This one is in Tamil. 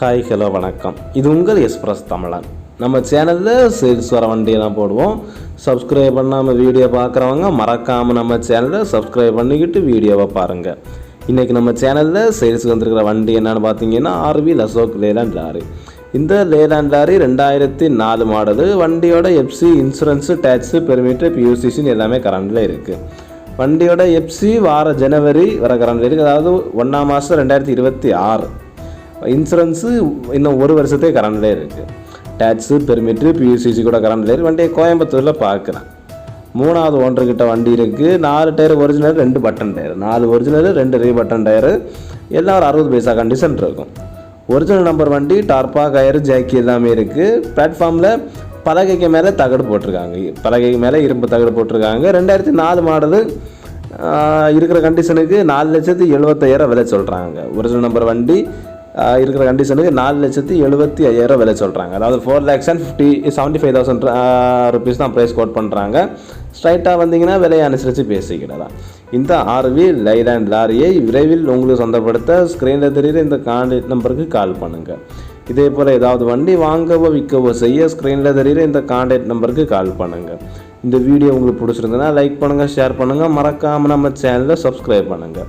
ஹாய் ஹலோ வணக்கம். இது உங்கள் எக்ஸ்பிரஸ் தமிழன். நம்ம சேனலில் சேல்ஸ் வர வண்டியெல்லாம் போடுவோம். சப்ஸ்கிரைப் பண்ணாமல் வீடியோ பார்க்குறவங்க மறக்காமல் நம்ம சேனலை சப்ஸ்கிரைப் பண்ணிக்கிட்டு வீடியோவை பாருங்கள் இன்றைக்கி நம்ம சேனலில் சேல்ஸுக்கு வந்திருக்கிற வண்டி என்னென்னு பார்த்தீங்கன்னா ஆர்வி அசோக் லேலாண்ட் லாரி இந்த லேலாண்ட் லாரி ரெண்டாயிரத்தி நாலு மாடலு வண்டியோட எஃப்சி இன்சூரன்ஸு டேக்ஸு பெர்மிட்டு பியூசிசின்னு எல்லாமே கரண்டில் இருக்குது வண்டியோட எஃப்சி வார ஜனவரி வர கரண்டில் இருக்குது அதாவது ஒன்றாம் மாதம் ரெண்டாயிரத்தி இருபத்தி ஆறு. இன்சூரன்ஸு இன்னும் ஒரு வருஷத்தே கரண்ட்லேயே இருக்குது டேக்ஸு பெர்மிட்டு பியூசிசி கூட கரண்ட்லேயே இருக்குது வண்டியை கோயம்புத்தூரில் பார்க்குறேன். மூணாவது ஒன்றரை வண்டி இருக்குது நாலு டயர் ஒரிஜினல் ரெண்டு பட்டன் டயர் நாலு ஒரிஜினல் ரெண்டு ரீ பட்டன் டயரு எல்லாம் ஒரு அறுபது பைசா கண்டிஷன் இருக்கும். ஒரிஜினல் நம்பர் வண்டி டார்பா கயறு ஜாக்கி எல்லாமே இருக்குது பிளாட்ஃபார்மில் பலகைக்கு மேலே தகடு போட்டிருக்காங்க. பலகைக்கு மேலே இரும்பு தகடு போட்டிருக்காங்க. ரெண்டாயிரத்தி நாலு மாடலு இருக்கிற கண்டிஷனுக்கு நாலு லட்சத்து எழுபத்தாயிரம் விலை சொல்கிறாங்க ஒரிஜினல் நம்பர் வண்டி இருக்கிற கண்டிஷனுக்கு நாலு லட்சத்தி எழுபத்தி ஐயாயிரம் விலை சொல்கிறாங்க அதாவது four lakhs and fifty seventy five thousand rupees தான் ப்ரைஸ் கோட் பண்ணுறாங்க ஸ்ட்ரைட்டாக வந்தீங்கன்னா விலையை அனுசரித்து பேசிக்கிடலாம். இந்த ஆர்வி லைலாண்ட் லாரியை விரைவில் உங்களுக்கு சொந்தப்படுத்த ஸ்க்ரீனில் தெரிகிற இந்த கான்டாக்ட் நம்பருக்கு கால் பண்ணுங்கள் இதே போல் ஏதாவது வண்டி வாங்கவோ விற்கவோ செய்ய ஸ்க்ரீனில் தெரிகிற இந்த கான்டாக்ட் நம்பருக்கு கால் பண்ணுங்கள் இந்த வீடியோ உங்களுக்கு பிடிச்சிருந்ததுன்னா லைக் பண்ணுங்கள் ஷேர் பண்ணுங்கள் மறக்காமல் நம்ம சேனலை சப்ஸ்கிரைப் பண்ணுங்கள்